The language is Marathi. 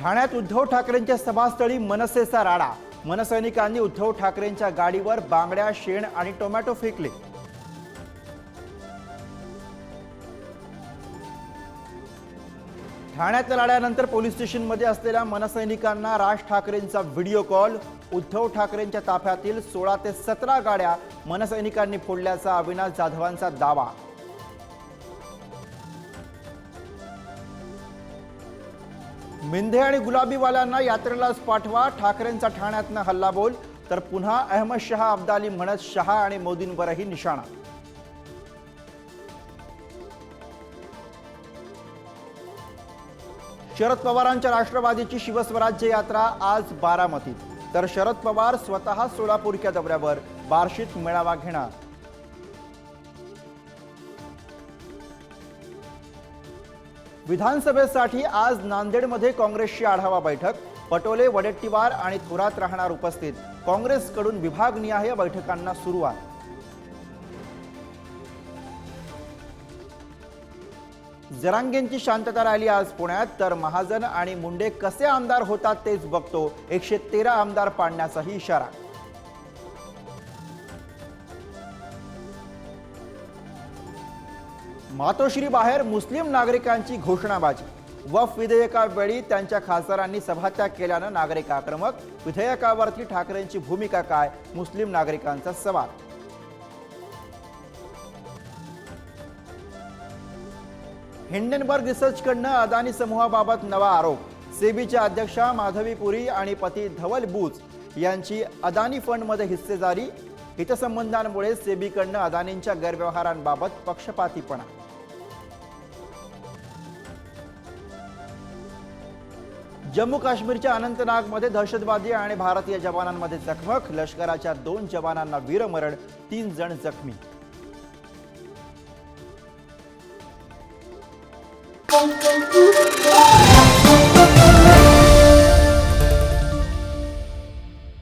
ठाण्यात उद्धव ठाकरेंच्या सभास्थळी मनसेचा राडा. मनसैनिकांनी उद्धव ठाकरेंच्या गाडीवर बांगड्या शेण आणि टोमॅटो फेकले. ठाण्यात लढ्यानंतर पोलीस स्टेशनमध्ये असलेल्या मनसैनिकांना राज ठाकरेंचा व्हिडिओ कॉल. उद्धव ठाकरेंच्या ताफ्यातील सोळा ते सतरा गाड्या मनसैनिकांनी फोडल्याचा अविनाश जाधवांचा दावा. मिंधे आणि गुलाबीवाल्यांना यात्रेलाच पाठवा. ठाकरेंचा ठाण्यातनं हल्लाबोल. तर पुन्हा अहमद शहा अब्दाली म्हणत शहा आणि मोदींवरही निशाणा. शरद पवारांच्या राष्ट्रवादीची शिवस्वराज्य यात्रा आज बारामतीत. तर शरद पवार स्वतः सोलापूरच्या दौऱ्यावर. बार्शीत मेळावा घेणार. विधानसभेसाठी आज नांदेडमध्ये काँग्रेसची आढावा बैठक. पटोले वडेट्टीवार आणि थोरात राहणार उपस्थित. काँग्रेसकडून विभागनिहाय बैठकांना सुरुवात. जरांगेंची शांतता राहिली आज पुण्यात तर महाजन आणि मुंडे कसे आमदार होतात तेच बघतो. एकशे तेरा आमदार पाडण्याचाही इशारा. मातोश्री बाहेर मुस्लिम नागरिकांची घोषणाबाजी. वफ विधेयकावेळी त्यांच्या खासदारांनी सभात्याग केल्यानं नागरिक आक्रमक विधेयकावरती ठाकरेंची भूमिका काय? मुस्लिम नागरिकांचा सवाल. हिंडनबर्ग रिसर्चकडनं अदानी समूहाबाबत नवा आरोप. सेबीच्या अध्यक्षा माधवी पुरी आणि पती धवल बूच यांची अदानी फंडमध्ये हिस्सेदारी. हितसंबंधांमुळे सेबीकडनं अदानींच्या गैरव्यवहारांबाबत पक्षपातीपणा. जम्मू काश्मीरच्या अनंतनागमध्ये दहशतवादी आणि भारतीय जवानांमध्ये चकमक लष्कराच्या दोन जवानांना वीरमरण तीन जण जखमी.